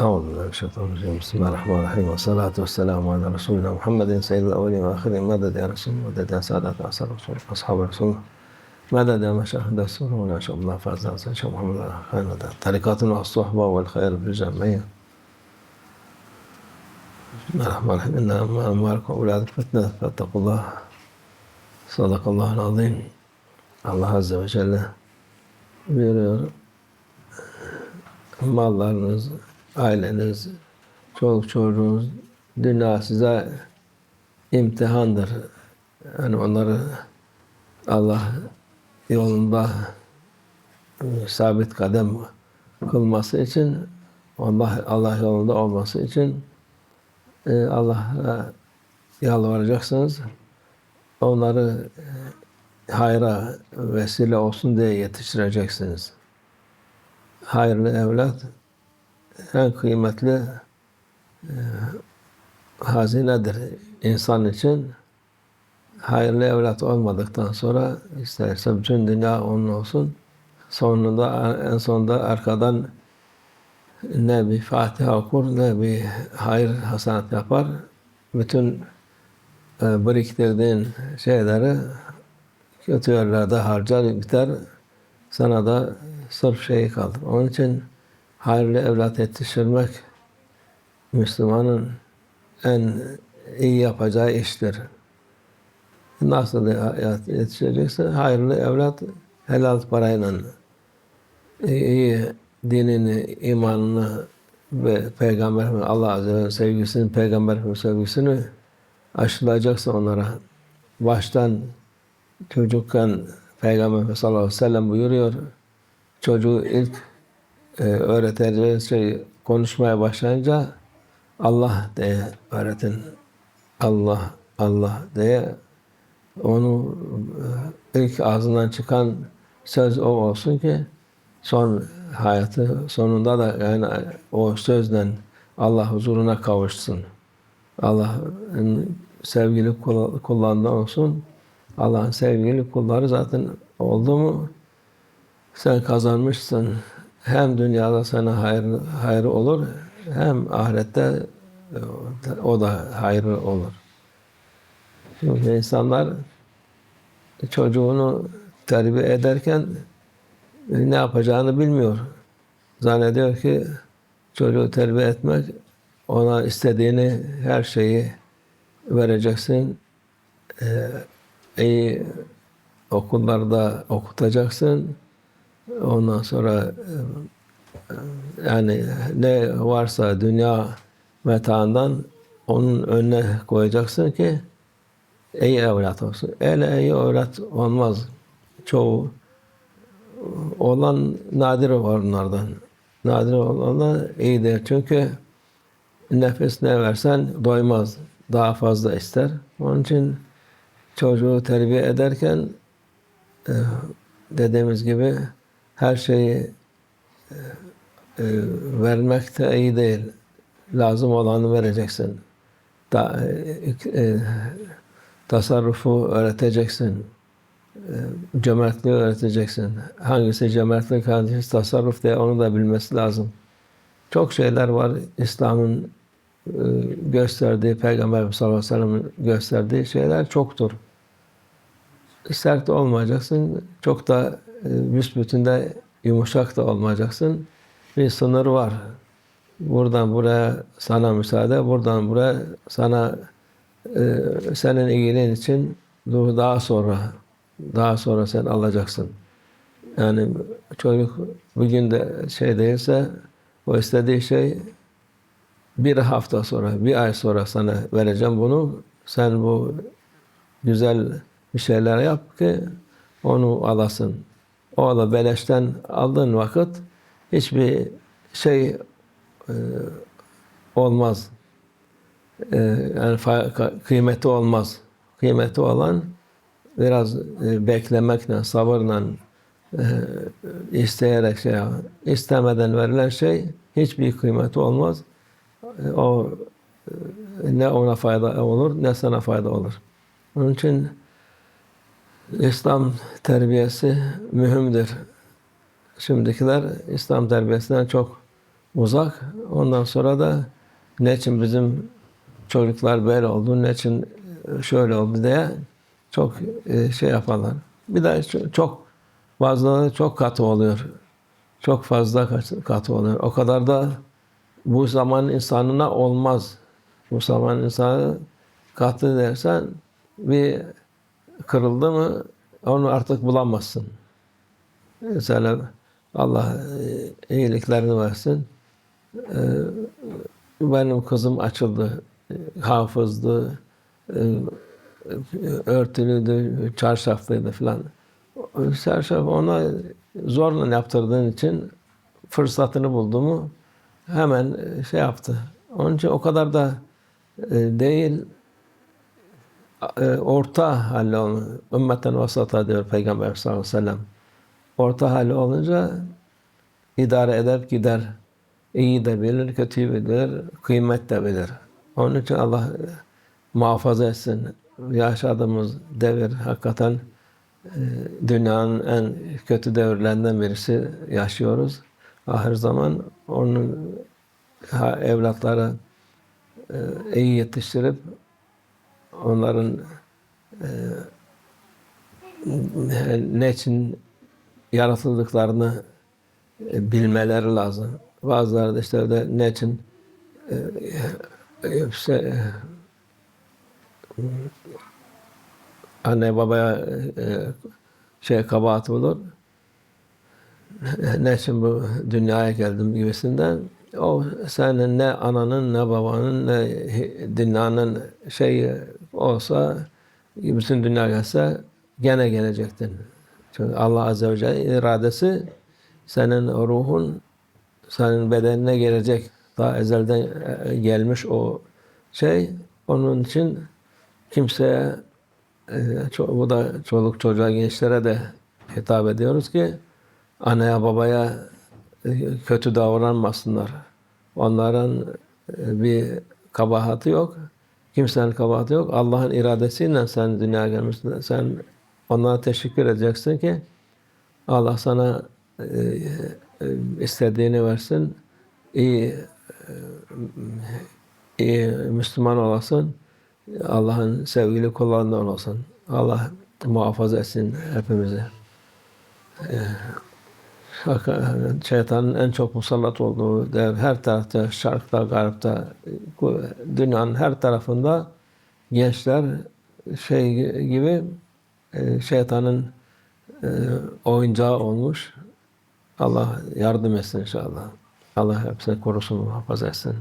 أعوذ بالله من الشيطان الرجيم. بسم الله الرحمن الرحيم. والصلاة والسلام على رسولنا محمد سيد الأولين والآخرين مدد يا رسول مدد يا سادة أعصار رسول أصحاب رسول مدد يا مشاهد السنة ولا شاء الله فاز عز شاء محمد. خير طريقاتنا الصحبة والخير في الجمعية بسم الله الرحمن الرحيم. إن أموالكم وأولادكم فتنة. فاتقوا الله. صدق الله العظيم Allah Azze ve Celle buyuruyor mallarınız, aileniz, çoluk çocuğunuz dünya size imtihandır. Yani onları Allah yolunda e, sabit kadem kılması için Allah Allah yolunda olması için e, Allah'a yalvaracaksınız. Onları e, hayra vesile olsun diye yetiştireceksiniz. Hayırlı evlat en kıymetli e, hazinedir insan için. Hayırlı evlat olmadıktan sonra isterse bütün dünya onun olsun. Sonunda en sonunda arkadan ne bir Fatiha okur ne bir hayır hasanat yapar. Bütün e, biriktirdiğin şeyleri kötü yerlerde harcar biter. Sana da sırf şey kalır. Onun için hayırlı evlat yetiştirmek Müslümanın en iyi yapacağı iştir. Nasıl yetiştirecekse hayırlı evlat helal parayla iyi dinini, imanını ve Peygamber Allah Azze ve Celle sevgisini, Peygamber sevgisini aşılayacaksın onlara. Baştan çocukken Peygamber sallallahu aleyhi ve sellem buyuruyor. Çocuğu ilk e, şey konuşmaya başlayınca Allah diye öğretin. Allah, Allah diye onu e, ilk ağzından çıkan söz o olsun ki son hayatı sonunda da yani o sözle Allah huzuruna kavuşsun. Allah'ın sevgili kullarından olsun. Allah'ın sevgili kulları zaten oldu mu sen kazanmışsın. Hem dünyada sana hayır, hayır olur hem ahirette o da hayırlı olur. Çünkü insanlar çocuğunu terbiye ederken ne yapacağını bilmiyor. Zannediyor ki çocuğu terbiye etmek ona istediğini her şeyi vereceksin. Ee, iyi okullarda okutacaksın. Ondan sonra yani ne varsa dünya metaından onun önüne koyacaksın ki iyi evlat olsun. Öyle iyi evlat olmaz. Çoğu olan nadir var onlardan. Nadir olanlar iyidir. Çünkü nefes ne versen doymaz. Daha fazla ister. Onun için çocuğu terbiye ederken dediğimiz gibi her şeyi e, vermek de iyi değil. Lazım olanı vereceksin. Da, e, e, tasarrufu öğreteceksin. E, cömertliği öğreteceksin. Hangisi cömertlik, hangisi tasarruf diye onu da bilmesi lazım. Çok şeyler var İslam'ın e, gösterdiği, Peygamber sallallahu aleyhi ve sellem'in gösterdiği şeyler çoktur. Sert olmayacaksın, çok da e, büsbütünde yumuşak da olmayacaksın. Bir sınır var. Buradan buraya sana müsaade, buradan buraya sana e, senin iyiliğin için daha sonra daha sonra sen alacaksın. Yani çocuk bugün de şey değilse o istediği şey bir hafta sonra, bir ay sonra sana vereceğim bunu. Sen bu güzel bir şeyler yap ki onu alasın. O da beleşten aldığın vakit hiçbir şey e, olmaz. E, yani kıymeti olmaz. Kıymeti olan biraz e, beklemekle, sabırla e, isteyerek şey istemeden verilen şey hiçbir kıymeti olmaz. E, o e, ne ona fayda olur ne sana fayda olur. Onun için İslam terbiyesi mühimdir. Şimdikiler İslam terbiyesinden çok uzak. Ondan sonra da ne için bizim çocuklar böyle oldu, ne için şöyle oldu diye çok e, şey yaparlar. Bir de ço- çok bazıları çok katı oluyor. Çok fazla kat- katı oluyor. O kadar da bu zaman insanına olmaz. Bu zaman insanı katı dersen bir kırıldı mı onu artık bulamazsın. Mesela Allah e, iyiliklerini versin. E, Benim kızım açıldı. E, Hafızdı. Örtülüydü, çarşaflıydı falan. Çarşaf ona zorla yaptırdığın için fırsatını buldu mu hemen şey yaptı. Onun için o kadar da değil orta halde onu ümmeten vasata diyor Peygamber sallallahu aleyhi ve sellem. Orta hali olunca idare eder gider. İyi de bilir, kötüyü bilir, kıymet de bilir. Onun için Allah e, muhafaza etsin. Yaşadığımız devir hakikaten e, dünyanın en kötü devirlerinden birisi yaşıyoruz. Ahir zaman onun evlatları e, iyi yetiştirip onların e, ne için yaratıldıklarını e, bilmeleri lazım. Bazıları da işte öyle ne için e, e, e, anne babaya e, şey kabahat bulur. Ne için bu dünyaya geldim gibisinden. O senin ne ananın ne babanın ne dünyanın şeyi olsa bütün dünya gelse gene gelecektin. Çünkü Allah Azze ve Celle iradesi senin ruhun senin bedenine gelecek. Daha ezelden e, gelmiş o şey. Onun için kimseye e, bu da çoluk çocuğa gençlere de hitap ediyoruz ki anneye babaya e, kötü davranmasınlar. Onların bir kabahati yok. Kimsenin kabahati yok. Allah'ın iradesiyle sen dünyaya gelmişsin. Sen onlara teşekkür edeceksin ki Allah sana e, e, istediğini versin. İyi e, iyi Müslüman olasın. Allah'ın sevgili kullarından olsun. Allah muhafaza etsin hepimizi. Hakikaten Şeytanın en çok musallat olduğu der her tarafta, şarkta, garipta, dünyanın her tarafında gençler şey gibi e, şeytanın e, oyuncağı olmuş. Allah yardım etsin inşallah. Allah hepsini korusun, muhafaza etsin.